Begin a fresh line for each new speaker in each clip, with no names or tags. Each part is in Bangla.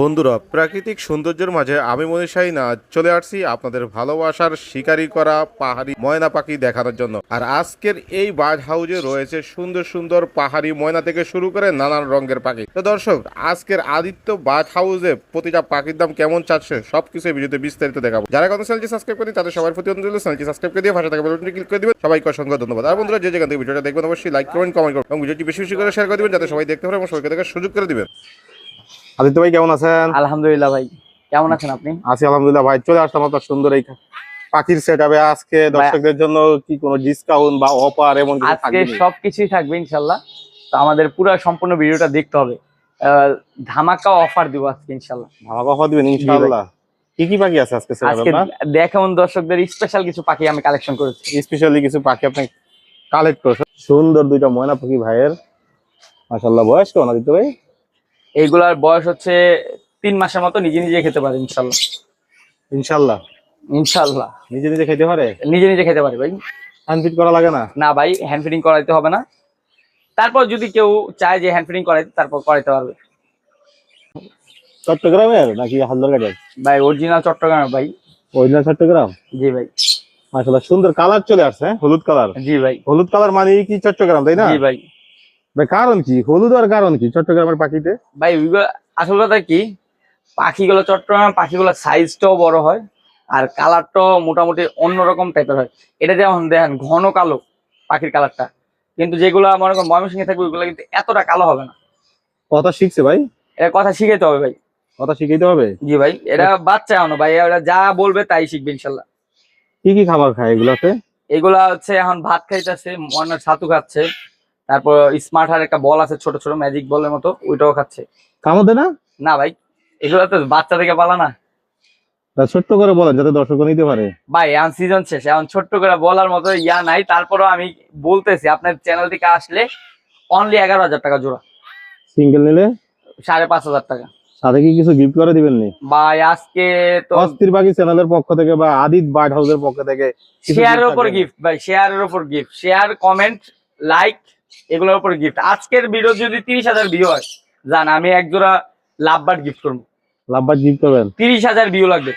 বন্ধুরা, প্রাকৃতিক সৌন্দর্যের মাঝে আমি মনীষাই না, চলে আসছি আপনাদের ভালোবাসার শিকারি করা পাহাড়ি ময়না পাখি দেখানোর জন্য। আর আজকের এই বার্ড হাউজে রয়েছে সুন্দর সুন্দর পাহাড়ি ময়না থেকে শুরু করে নানান রঙের পাখি। তো দর্শক, আজকের আদিত্য বার্ড হাউসে প্রতিটা পাখির দাম কেমন চাচ্ছে, সবকিছু ভিডিওতে বিস্তারিত দেখাবো। যারা কোনো চ্যানেলটি সাবস্ক্রাইব করেন তাদের সবার প্রতি অনুরোধ, চ্যানেলটি সাবস্ক্রাইব করে দিয়ে ভাষা থেকে বেলটি ক্লিক করে দিবেন। সবাইকে অসংখ্য ধন্যবাদ। আর বন্ধুরা, যে যেখান থেকে ভিডিওটা দেখবেন, অবশ্যই লাইক কমেন্ট কমেন্ট করবেন এবং ভিডিওটি বেশি বেশি করে শেয়ার করে দিবেন, যাতে সবাই দেখতে পারে এবং সবাইকে দেখার সুযোগ করে দিবেন। আদিত্য ভাই কেমন আছেন?
আলহামদুলিল্লাহ ভাই। কেমন আছেন আপনি?
আছি আলহামদুলিল্লাহ ভাই। চলে আসলাম আপনার সুন্দর এই পাখির সেট আজকে দর্শকদের জন্য কি কোনো ডিসকাউন্ট বা অফার এমন কিছু
আজকে
থাকবে নাকি?
সবকিছুই থাকবে ইনশাল্লাহ। তো আমাদের পুরো সম্পূর্ণ ভিডিওটা দেখতে হবে। ধামাকা অফার দিব আজকে ইনশাল্লাহ।
আমাকে অফার দিবেন ইনশাআল্লাহ কি কি পাখি আছে আজকে
আজকে দেখুন দর্শকদের স্পেশাল কিছু পাখি আমি কালেকশন করেছি।
স্পেশালি কিছু পাখি আপনি কালেক্ট করেছেন। সুন্দর দুইটা ময়না পাখি ভাইয়ের। মাশাআল্লাহ বয়স কেমন আদিত্য ভাই?
এইগুলার বয়স হচ্ছে তিন মাসের মতো নিজে নিজে খেতে পারে ইনশাল্লাহ।
ইনশাআল্লাহ
ইনশাল্লাহ।
নিজে নিজে খেতে পারে?
নিজে নিজে খেতে পারে ভাই।
হ্যান্ড করা লাগে না?
না ভাই হ্যান্ড ফিডিং করাইতে হবে না। তারপর যদি কেউ চায় যে হ্যান্ড ফিডিং করাইতে তারপর করাইতে পারবে।
চট্টগ্রামের নাকি হালদারঘাটের
ভাই অরিজিনাল চট্টগ্রামের ভাই।
অরিজিনাল চট্টগ্রাম?
জি ভাই।
মাশাআল্লাহ সুন্দর কালার চলে আসছে? হলুদ কালার
জি ভাই।
হলুদ কালার মানে কি চট্টগ্রাম তাই না?
জি ভাই।
ভাই কারণ কি? হলুদ আর কারণ কি চট্টগ্রামের পাখিতে?
ভাই আসল কথা কি? পাখিগুলো চট্টগ্রামের পাখিগুলোর সাইজটাও বড় হয় আর কালারটাও মোটামুটি অন্যরকম টাইপের হয়। এটা যেমন দেখেন ঘন কালো পাখির কালারটা কিন্তু যেগুলো মনে করেন ময়মনসিংহে থাকবে ওইগুলো কিন্তু এতটা কালো হবে না।
কথা শিখছে ভাই?
এটা কথা শিখাইতে হবে ভাই।
কথা শিখাইতে হবে?
জি ভাই এটা বাচ্চা এখনও ভাই এরা যা বলবে তাই শিখবে ইনশাল্লাহ।
কি কি খাবার খায় এগুলাতে?
এগুলা হচ্ছে এখন ভাত খাইতেছে মনের ছাতু খাচ্ছে। তারপর স্মার্ট হার একটা বল আছে ছোট ছোট ম্যাজিক বলের মতো ওইটাও খাচ্ছে।
কামড় না?
না ভাই এগুলো তো বাচ্চা থেকে পালা না।
ছোট্ট করে বলেন যাতে দর্শক নিতে পারে।
ভাই এখন সিজন শেষ এখন ছোট্ট করে বলার মতো ইয়া নাই তারপরও আমি বলতেছি আপনার চ্যানেল থেকে আসলে অনলি এগারো হাজার টাকা জোড়া।
সিঙ্গেল নিলে?
সাড়ে পাঁচ হাজার টাকা।
সাথে কি কিছু গিফট করে দিবেন নি
ভাই আজকে তো
অস্থির চ্যানেলের পক্ষ থেকে বা আদিত বার্ড হাউসের পক্ষ থেকে
শেয়ারের উপর গিফট ভাই শেয়ারের উপর গিফট শেয়ার কমেন্ট লাইক এগুলোর উপর গিফট আজকের ভিডিও যদি তিরিশ হাজার ভিউ হয় জান আমি এক জোড়া লাভবার্ড গিফট করব।
লাভবাদ গিফট করবেন?
তিরিশ হাজার ভিউ লাগবে।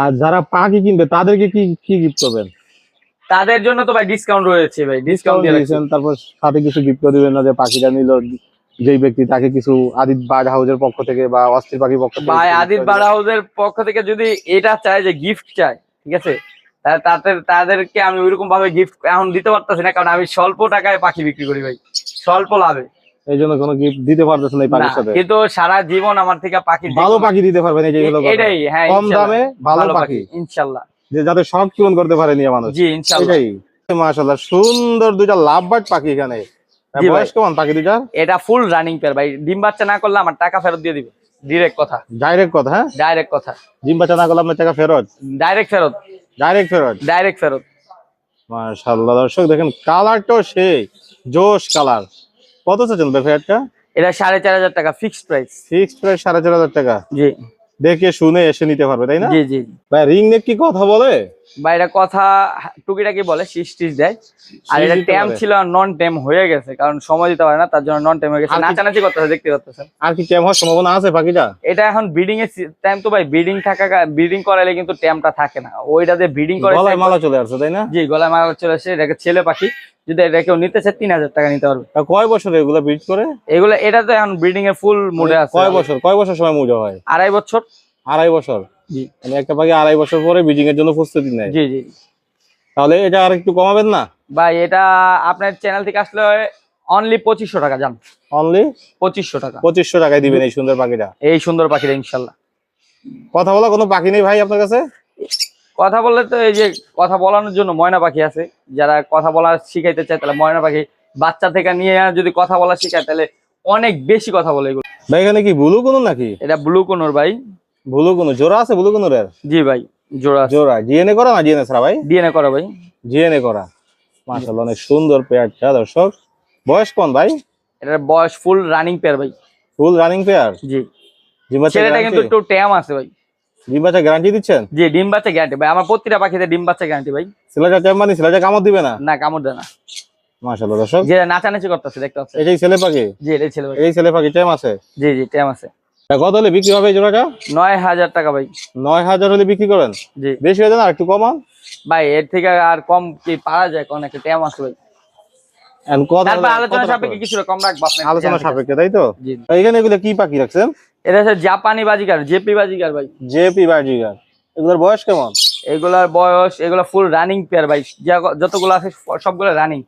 আর যারা পাখি কিনবে তাদেরকে কি কি গিফট করবেন?
তাদের জন্য তো ভাই ডিসকাউন্ট রয়েছে ভাই ডিসকাউন্ট।
দিয়েছেন তারপর সাথে কিছু গিফট করে দিবেন না যে পাখিটা নিল যেই ব্যক্তি তাকে কিছু আদিত বার্ড হাউসের পক্ষ থেকে বা অস্থির পাখির পক্ষ থেকে
ভাই আদিত বার্ড হাউসের পক্ষ থেকে যদি এটা চায় যে গিফট চায় ঠিক আছে? তাদের তাদেরকে আমি ওইরকম ভাবে গিফট এখন দিতে পারতেছি না কারণ আমি স্বল্প টাকায় পাখি বিক্রি করি ভাই। স্বল্প লাভে।
এই জন্য কোনো গিফট দিতে এই
না,
পাখির সাথে?
কিন্তু সারা জীবন আমার থেকে পাখি
ভালো পাখি দিতে পারবেন এই যে
এটাই হ্যাঁ
কম দামে ভালো পাখি।
ইনশাল্লাহ।
যে যাতে শখ পূরণ করতে পারে নিয়ে মানুষ।
জি ইনশাল্লাহ।
মাশাআল্লাহ সুন্দর দুইটা লাভ বার্ড পাখি এখানে।
জি
বয়স কেমন পাখি দুইটা?
এটা ফুল রানিং পেয়ার ভাই। ডিম বাচ্চা না করলে আমার টাকা ফেরত দিয়ে দিবে। ডিরেক্ট কথা।
ডাইরেক্ট কথা হ্যাঁ?
ডাইরেক্ট কথা।
জিম বাচ্চা না করলে আপনার টাকা ফেরত?
ডাইরেক্ট ফেরত।
ডাইরেক্ট ফেরত?
ডাইরেক্ট ফেরত।
মাশাআল্লাহ দর্শক দেখেন কালারটাও সেই জোশ কালার কত চাচ্ছেন ভাই ফেয়ারটা
এটা সাড়ে চার হাজার টাকা ফিক্সড প্রাইস
ফিক্সড প্রাইস সাড়ে চার হাজার টাকা।
জি।
দেখে শুনে এসে নিতে পারবে তাই না?
জি জি
ভাই রিং নেক কি কথা বলে?
বা এটা কথা টুকিটাকি বলে শীষ টিস দেয়। আর এটা ট্যাম ছিল নন ট্যাম হয়ে গেছে কারণ সময় দিতে পারে না তার জন্য নন ট্যাম হয়ে গেছে। নাচানাচি করতেছে দেখতে পাচ্ছেন।
আর কি কেমন হওয়ার সম্ভাবনা আছে পাখিটা
এটা এখন ব্রিডিং এর টাইম তো ভাই ব্রিডিং থাকা ব্রিডিং করাইলে কিন্তু ট্যামটা থাকে না। ওইটাতে ব্রিডিং করে
গলায় মালা চলে আসছে তাই না?
জি গলায় মারা চলে আসে এটাকে ছেলে পাখি যদি এটা কেউ নিতে চায় তিন হাজার টাকা নিতে পারবে।
কয় বছর এগুলো ব্রিড করে?
এগুলো এটা তো এখন ব্রিডিং এর ফুল মুডে আছে।
কয় বছর কয় বছর সময় মুজা হয়?
আড়াই বছর।
আড়াই বছর।
জি।
মানে একটা পাখি আড়াই বছর পরে বিজিং এর জন্য প্রস্তুতি নেয়।
জি জি।
তাহলে এটা আর একটু কমাবেন না?
ভাই এটা আপনার চ্যানেল থেকে আসলে অনলি পঁচিশশো টাকা যান
অনলি
পঁচিশশো টাকা।
পঁচিশশো টাকায় দিবেন এই সুন্দর পাখিটা।
এই সুন্দর পাখিটা ইনশাল্লাহ।
কথা বলা কোনো পাখি নেই ভাই আপনার কাছে?
কথা বললে তো এই যে কথা বলানোর জন্য ময়না পাখি আছে। যারা কথা বলা শিখাইতে চায় তাহলে ময়না পাখি বাচ্চা থেকে নিয়ে যদি কথা বলা শিখায় তাহলে অনেক বেশি কথা বলে এগুলো।
ভাই এখানে কি বুলু কোনো নাকি?
এটা ব্লু কোনোর ভাই।
বুলু কোনো জোড়া আছে বুলু কোনো
জি ভাই জোড়া
জোড়া জিএনএ করা না জিএনএ ছাড়া ভাই?
ডিএনএ করা ভাই।
জিএনএ করা। মাশাআল্লাহ অনেক সুন্দর পেয়ারটা দর্শক। বয়স কোন ভাই?
এটার বয়স ফুল রানিং পেয়ার ভাই।
ফুল রানিং পেয়ার
জি। ছেলেটা কিন্তু একটু ট্যাম আছে ভাই।
জিম্বাচা গ্যারান্টি দিচ্ছেন?
জি ডিম বাচ্চা গ্যারান্টি ভাই। আমার প্রতিটা পাখিতে ডিম বাচ্চা গ্যারান্টি ভাই।
ছেলেটা টেম্বানি ছেলেটা কামড় দিবে না?
না কামড় দেয় না।
মাশাআল্লাহ দর্শক।
যে নাচানাচি করতেছে দেখতে পাচ্ছে
এটাই ছেলে পাখি?
জি এটাই ছেলে ভাই
এই ছেলে পাখি টেম আছে?
জি জি ট্যাম আছে।
কত হলে বিক্রি হবে জোড়াটা?
নয় হাজার টাকা ভাই।
নয় হাজার হলে বিক্রি করেন?
জি।
বেশি হয়ে যান আর একটু কমান
ভাই এর থেকে আর কম কি পাওয়া যায়? কোন একটা আছে ভাই। আলোচনা সাপেক্ষে কিছু কম রাখব
আলোচনা সাপেক্ষে তাই তো? এখানে এগুলো কি পাখি রাখছেন?
এটা হচ্ছে জাপানি বাজিকার জেপি বাজিকার ভাই।
জেপি বাজিগার এগুলোর বয়স কেমন?
এগুলার বয়স এগুলা ফুল রানিং পেয়ার ভাই। যতগুলো আছে সবগুলো রানিং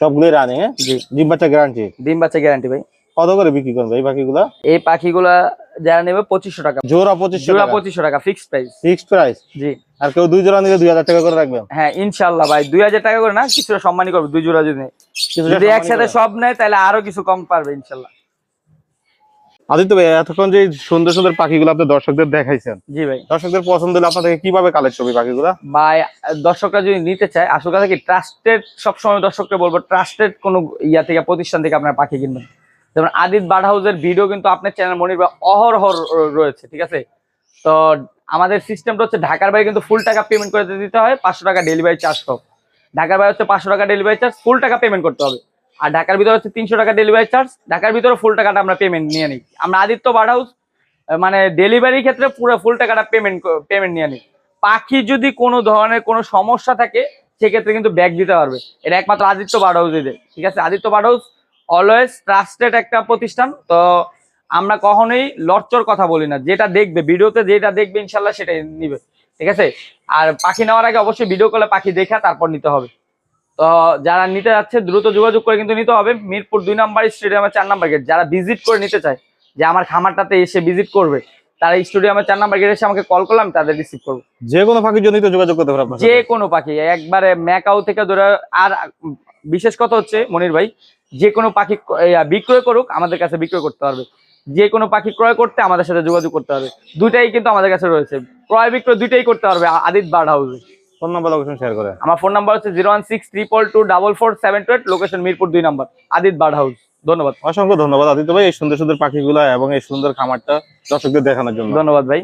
সবগুলোই রানি হ্যাঁ? ডিম বাচ্চা গ্যারান্টি
ডিম বাচ্চা গ্যারান্টি ভাই।
কত করে বিক্রি করবে এই পাখিগুলা?
এই পাখিগুলা যারা নেবে পঁচিশশো টাকা।
জোড়া পঁচিশশো
জোড়া পঁচিশশো টাকা ফিক্সড প্রাইস
ফিক্সড প্রাইস
জি।
আর কেউ দুই জোড়া নিলে দুই হাজার টাকা করে রাখবেন
হ্যাঁ ইনশাল্লাহ ভাই দুই হাজার টাকা করে না কিছুটা সম্মানই করবে দুই জোড়া যদি যদি একসাথে সব নেয় তাহলে আরও কিছু কম পারবে ইনশাল্লাহ
আদিত্য ভাই এতক্ষণ যে সুন্দর সুন্দর পাখিগুলো আপনি দর্শকদের দেখাইছেন
জি ভাই।
দর্শকদের পছন্দ হলে আপনাদেরকে কীভাবে কালেক্ট করবে পাখিগুলা?
বা দর্শকরা যদি নিতে চায় আসল কথা কি ট্রাস্টেড সবসময় দর্শককে বলব ট্রাস্টেড কোনো ইয়া থেকে প্রতিষ্ঠান থেকে আপনার পাখি কিনবেন। যেমন আদিত বার্ড হাউসের ভিডিও কিন্তু আপনার চ্যানেল মনির বা অহরহ রয়েছে, ঠিক আছে? তো আমাদের সিস্টেমটা হচ্ছে ঢাকার বাইরে কিন্তু ফুল টাকা পেমেন্ট করে দিতে হয়, পাঁচশো টাকা ডেলিভারি চার্জ সহ। ঢাকার বাইরে হচ্ছে পাঁচশো টাকা ডেলিভারি চার্জ ফুল টাকা পেমেন্ট করতে হবে। আর ঢাকার ভিতরে হচ্ছে তিনশো টাকা ডেলিভারি চার্জ ঢাকার ভিতরে ফুল টাকাটা আমরা পেমেন্ট নিয়ে নিই। আমরা আদিত্য বার্ড হাউস মানে ডেলিভারির ক্ষেত্রে পুরো ফুল টাকাটা পেমেন্ট পেমেন্ট নিয়ে নিই। পাখি যদি কোনো ধরনের কোনো সমস্যা থাকে, সেক্ষেত্রে কিন্তু ব্যাগ দিতে পারবে। এটা একমাত্র আদিত্য বার্ড হাউস ঠিক আছে? Aditya Bird House always trusted একটা প্রতিষ্ঠান তো আমরা কখনোই লরচর কথা বলি না। যেটা দেখবে ভিডিওতে যেটা দেখবে ইনশাল্লাহ সেটাই নিবে। ঠিক আছে? আর পাখি নেওয়ার আগে অবশ্যই ভিডিও কলে পাখি দেখা তারপর নিতে হবে। তো যারা নিতে যাচ্ছে দ্রুত যোগাযোগ করে কিন্তু নিতে হবে। মিরপুর দুই নাম্বার স্টেডিয়ামের চার নাম্বার গেট যারা ভিজিট করে নিতে চায় যে আমার খামারটাতে এসে ভিজিট করবে তারা স্টেডিয়ামের চার নাম্বার গেট এসে আমাকে কল করলাম তাদের রিসিভ করব।
যে কোনো পাখির জন্য তো যোগাযোগ করতে পারে আপনার
যে কোনো পাখি একবারে ম্যাকাও থেকে ধরে আর বিশেষ কথা হচ্ছে মনির ভাই যে কোনো পাখি বিক্রয় করুক আমাদের কাছে বিক্রয় করতে পারবে। যে কোনো পাখি ক্রয় করতে আমাদের সাথে যোগাযোগ করতে হবে দুটাই কিন্তু আমাদের কাছে রয়েছে। ক্রয় বিক্রয় দুইটাই করতে পারবে আদিত বার্ড হাউসে।
ফোন নাম্বার লোকেশন শেয়ার করে।
আমার ফোন নাম্বার হচ্ছে zero one six triple two double four seven two eight location Mirpur দুই নাম্বার। Adit bird house. ধন্যবাদ।
অসংখ্য ধন্যবাদ আদিত্য ভাই এই সুন্দর সুন্দর পাখিগুলা এবং এই সুন্দর খামারটা দর্শকদের দেখানোর জন্য।
ধন্যবাদ ভাই।